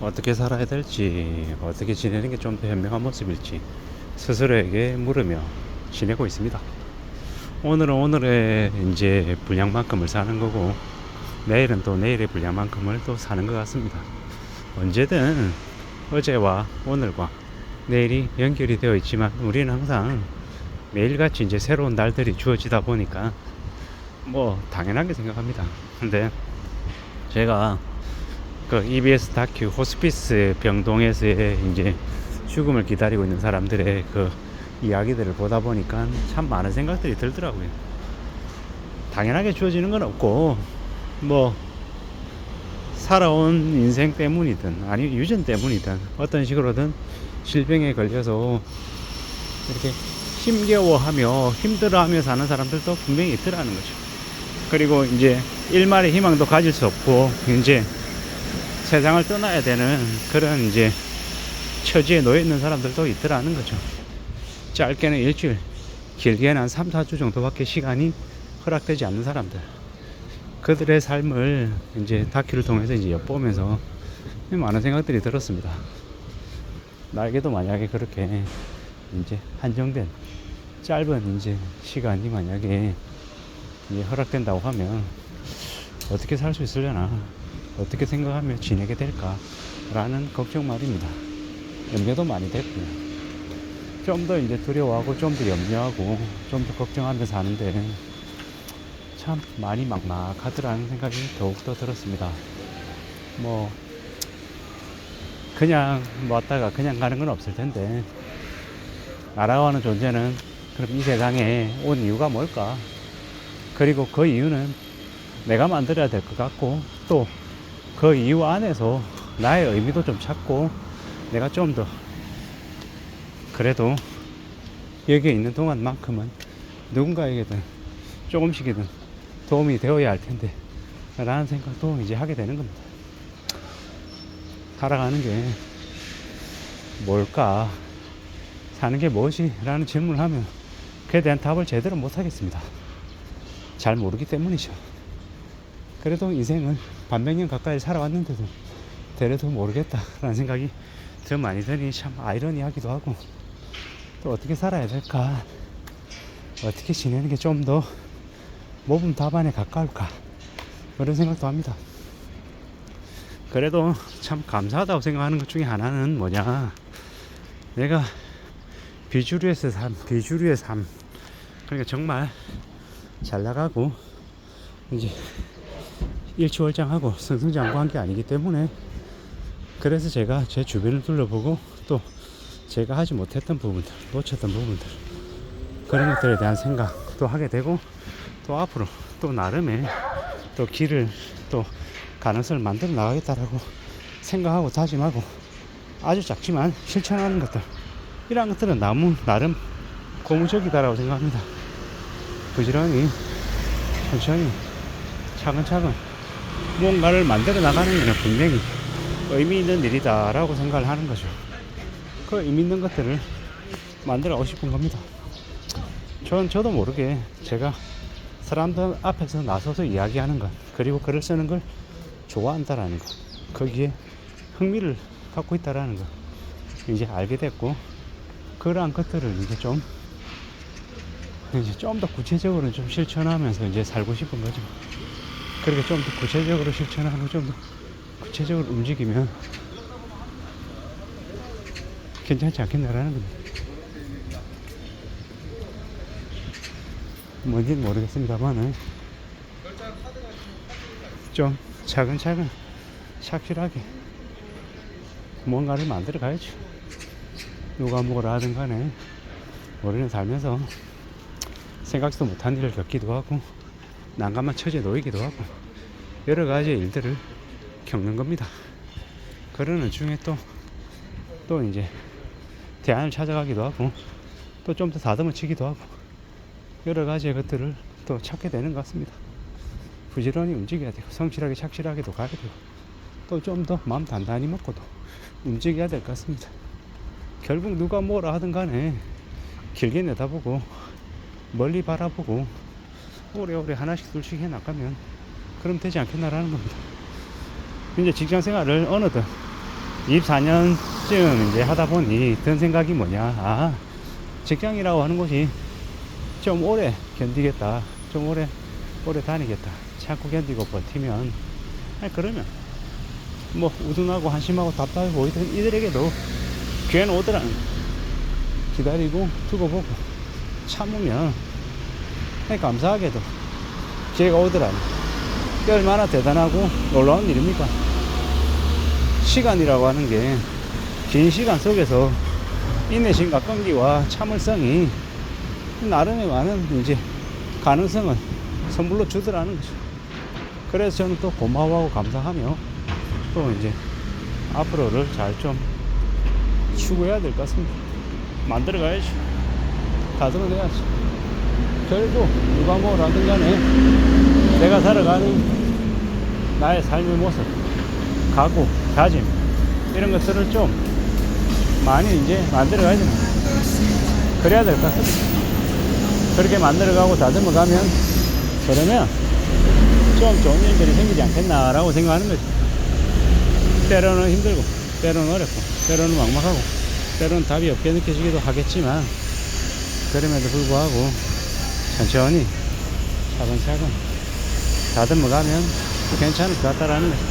어떻게 살아야 될지, 어떻게 지내는 게 좀 더 현명한 모습일지 스스로에게 물으며 지내고 있습니다. 오늘은 오늘의 이제 분량만큼을 사는 거고, 내일은 또 내일의 분량만큼을 또 사는 것 같습니다. 언제든 어제와 오늘과 내일이 연결이 되어 있지만 우리는 항상 매일같이 이제 새로운 날들이 주어지다 보니까 뭐 당연하게 생각합니다. 근데 제가 그 EBS 다큐 호스피스 병동에서의 이제 죽음을 기다리고 있는 사람들의 그 이야기들을 보다 보니까 참 많은 생각들이 들더라고요. 당연하게 주어지는 건 없고 뭐 살아온 인생 때문이든 아니 유전 때문이든 어떤 식으로든 질병에 걸려서 이렇게 힘겨워하며 힘들어하며 사는 사람들도 분명히 있더라는 거죠. 그리고 이제 일말의 희망도 가질 수 없고 이제 세상을 떠나야 되는 그런 이제 처지에 놓여 있는 사람들도 있더라는 거죠. 짧게는 일주일, 길게는 한 3, 4주 정도밖에 시간이 허락되지 않는 사람들. 그들의 삶을 이제 다큐를 통해서 이제 엿보면서 많은 생각들이 들었습니다. 나에게도 만약에 그렇게 이제 한정된 짧은 이제 시간이 만약에 허락된다고 하면 어떻게 살 수 있으려나 어떻게 생각하며 지내게 될까라는 걱정 말입니다. 염려도 많이 됐고요. 좀 더 이제 두려워하고 좀 더 염려하고 좀 더 걱정하며 사는데 참 많이 막막하더라는 생각이 더욱더 들었습니다. 뭐 그냥 왔다가 그냥 가는 건 없을 텐데 하는 존재는 그럼 이 세상에 온 이유가 뭘까? 그리고 그 이유는 내가 만들어야 될 것 같고 또 그 이유 안에서 나의 의미도 좀 찾고 내가 좀 더 그래도 여기에 있는 동안만큼은 누군가에게든 조금씩이든 도움이 되어야 할 텐데 라는 생각도 이제 하게 되는 겁니다. 살아가는 게 뭘까? 사는 게 무엇이? 라는 질문을 하면 그에 대한 답을 제대로 못 하겠습니다. 잘 모르기 때문이죠. 그래도 인생을 반백 년 가까이 살아왔는데도 되레도 모르겠다라는 생각이 더 많이 드니 참 아이러니하기도 하고 또 어떻게 살아야 될까? 어떻게 지내는 게 좀 더 모범 답안에 가까울까? 그런 생각도 합니다. 그래도 참 감사하다고 생각하는 것 중에 하나는 뭐냐? 내가 비주류에서 삶, 비주류의 삶. 그러니까 정말 잘 나가고 이제 일치월장하고 승승장구한 게 아니기 때문에 그래서 제가 제 주변을 둘러보고 또 제가 하지 못했던 부분들, 놓쳤던 부분들 그런 것들에 대한 생각도 하게 되고 또 앞으로 또 나름의 또 길을 또 가능성을 만들어 나가겠다라고 생각하고 다짐하고 아주 작지만 실천하는 것들 이러한 것들은 나무 나름 고무적이다라고 생각합니다. 부지런히 천천히 차근차근 뭔가를 만들어 나가는 것은 분명히 의미 있는 일이다라고 생각을 하는 거죠. 그 의미 있는 것들을 만들어 오고 싶은 겁니다. 전 저도 모르게 제가 사람들 앞에서 나서서 이야기하는 것 그리고 글을 쓰는 걸 좋아한다라는 것 거기에 흥미를 갖고 있다라는 것 이제 알게 됐고 그러한 것들을 이제 좀 이제 좀 더 구체적으로 좀 실천하면서 이제 살고 싶은 거죠. 그렇게 좀 더 구체적으로 실천하고 좀 더 구체적으로 움직이면 괜찮지 않겠나라는 겁니다. 뭔지는 모르겠습니다만은 좀 차근차근 착실하게 뭔가를 만들어 가야죠. 누가 뭐라 하든 간에 우리는 살면서 생각지도 못한 일을 겪기도 하고 난감한 처지에 놓이기도 하고 여러 가지 일들을 겪는 겁니다. 그러는 중에 또, 또 이제 대안을 찾아가기도 하고 또 좀 더 다듬어 치기도 하고 여러 가지의 것들을 또 찾게 되는 것 같습니다. 부지런히 움직여야 되고 성실하게 착실하게도 가야 되고 또 좀 더 마음 단단히 먹고도 움직여야 될 것 같습니다. 결국 누가 뭐라 하든 간에 길게 내다보고 멀리 바라보고 오래오래 하나씩 둘씩 해 나가면 그럼 되지 않겠나라는 겁니다. 이제 직장 생활을 어느덧 24년쯤 이제 하다 보니 든 생각이 뭐냐. 아, 직장이라고 하는 곳이 좀 오래 견디겠다. 좀 오래, 오래 다니겠다. 참고 견디고 버티면, 아니, 그러면, 뭐, 우둔하고 한심하고 답답해 보이던 이들에게도 기회는 오더라는 거야. 기다리고, 두고 보고, 참으면, 감사하게도 기회가 오더라는 거야. 이게 얼마나 대단하고 놀라운 일입니까? 시간이라고 하는 게 긴 시간 속에서 인내심과 끈기와 참을성이 나름의 많은 이제 가능성을 선물로 주더라는 거죠. 그래서 저는 또 고마워하고 감사하며 또 이제 앞으로를 잘 좀 추구해야 될 것 같습니다. 만들어 가야지. 다듬어 내야지. 결국 누가 뭐라든 간에 내가 살아가는 나의 삶의 모습, 각오, 다짐 이런 것들을 좀 많이 이제 만들어 가야 됩니다. 그래야 될 것 같습니다. 그렇게 만들어 가고 다듬어 가면 그러면 좀 좋은 일들이 생기지 않겠나라고 생각하는 거죠. 때로는 힘들고, 때로는 어렵고, 때로는 막막하고, 때로는 답이 없게 느껴지기도 하겠지만, 그럼에도 불구하고 천천히 차근차근 다듬어 가면 괜찮을 것 같다라는 거죠.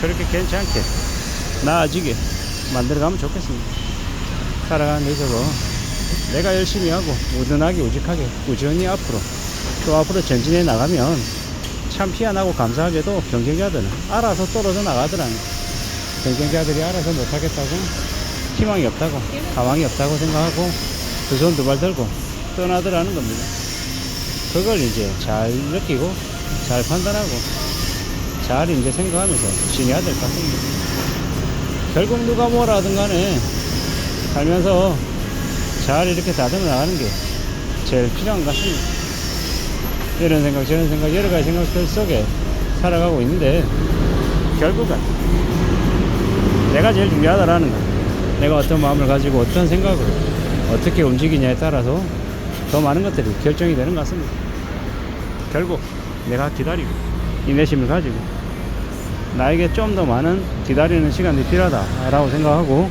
그렇게 괜찮게 나아지게 만들어가면 좋겠습니다. 살아가는 데 있어서 내가 열심히 하고 우둔하게 우직하게 꾸준히 앞으로 또 앞으로 전진해 나가면 참 희한하고 감사하게도 경쟁자들은 알아서 떨어져 나가더라는. 경쟁자들이 알아서 못하겠다고 희망이 없다고 가망이 없다고 생각하고 두 손 두 발 들고 떠나더라는 겁니다. 그걸 이제 잘 느끼고 잘 판단하고 잘 이제 생각하면서 지내야 될 것 같습니다. 결국 누가 뭐라 하든 간에 살면서 잘 이렇게 다듬어 나가는 게 제일 필요한 것 같습니다. 이런 생각, 저런 생각, 여러 가지 생각들 속에 살아가고 있는데 결국은 내가 제일 중요하다라는 거. 내가 어떤 마음을 가지고 어떤 생각으로 어떻게 움직이냐에 따라서 더 많은 것들이 결정이 되는 것 같습니다. 결국 내가 기다리고 인내심을 가지고 나에게 좀 더 많은 기다리는 시간이 필요하다라고 생각하고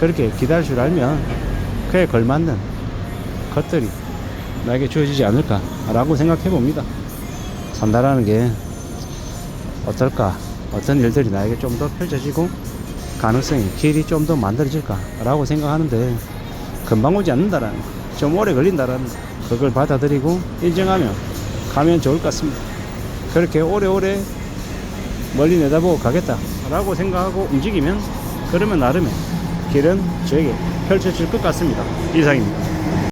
그렇게 기다릴 줄 알면 그에 걸맞는 것들이 나에게 주어지지 않을까라고 생각해 봅니다. 산다라는 게 어떨까? 어떤 일들이 나에게 좀 더 펼쳐지고 가능성이 길이 좀 더 만들어질까라고 생각하는데 금방 오지 않는다라는 거. 좀 오래 걸린다라는 거. 그걸 받아들이고 인정하면 가면 좋을 것 같습니다. 그렇게 오래오래 멀리 내다보고 가겠다라고 생각하고 움직이면 그러면 나름의 길은 저에게 펼쳐질 것 같습니다. 이상입니다.